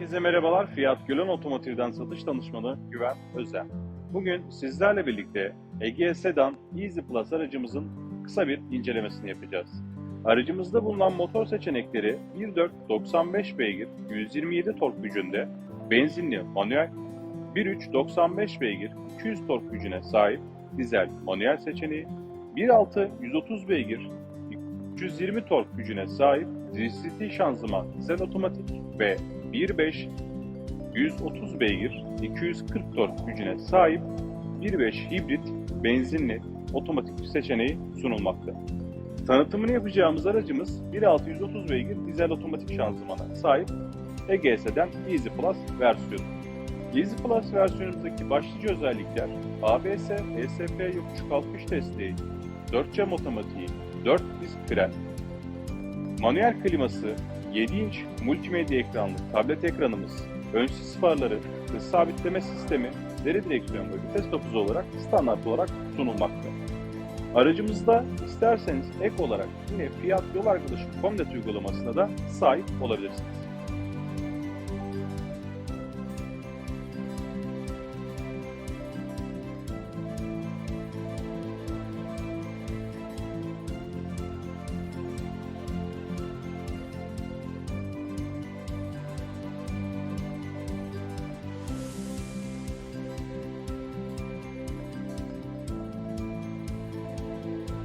Herkese merhabalar. Fiyat Gölün Otomotiv'den satış danışmanı Güven Özen. Bugün sizlerle birlikte Ege Sedan Easy Plus aracımızın kısa bir incelemesini yapacağız. Aracımızda bulunan motor seçenekleri 1.4 95 beygir 127 tork gücünde benzinli manuel, 1.3 95 beygir 200 tork gücüne sahip dizel manuel seçeneği, 1.6 130 beygir 320 tork gücüne sahip DCT şanzıman dizel otomatik ve 1.5 130 beygir 240 tork gücüne sahip 1.5 hibrit benzinli otomatik seçeneği sunulmakta. Tanıtımını yapacağımız aracımız 1.6 130 beygir dizel otomatik şanzımana sahip EGS'den Easy Plus versiyonu. Easy Plus versiyonumuzdaki başlıca özellikler ABS, ESP yokuş kalkış desteği, 4 cam otomatiği, 4 disk fren, manuel kliması, 7 inç multimedya ekranlı tablet ekranımız, ön sis farları, hız sabitleme sistemi, deri direksiyon ve vites topuzu olarak standart olarak sunulmakta. Aracımızda isterseniz ek olarak yine Fiat Yol Arkadaşı Comnet uygulamasına da sahip olabilirsiniz.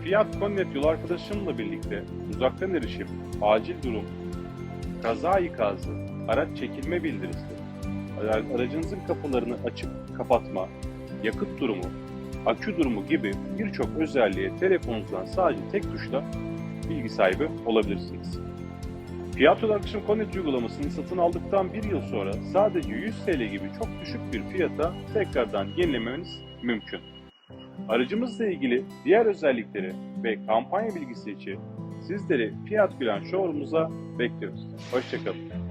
Fiat Connet yol arkadaşımla birlikte uzaktan erişim, acil durum, kaza ikazı, araç çekilme bildirisi, ara- aracınızın kapılarını açıp kapatma, yakıt durumu, akü durumu gibi birçok özelliğe telefonunuzdan sadece tek tuşla bilgi sahibi olabilirsiniz. Fiyat yol arkadaşım Connet uygulamasını satın aldıktan bir yıl sonra sadece 100 TL gibi çok düşük bir fiyata tekrardan yenilemeniz mümkün. Aracımızla ilgili diğer özellikleri ve kampanya bilgisi için sizleri Fiat Gülen Showroom'umuza bekliyoruz. Hoşçakalın.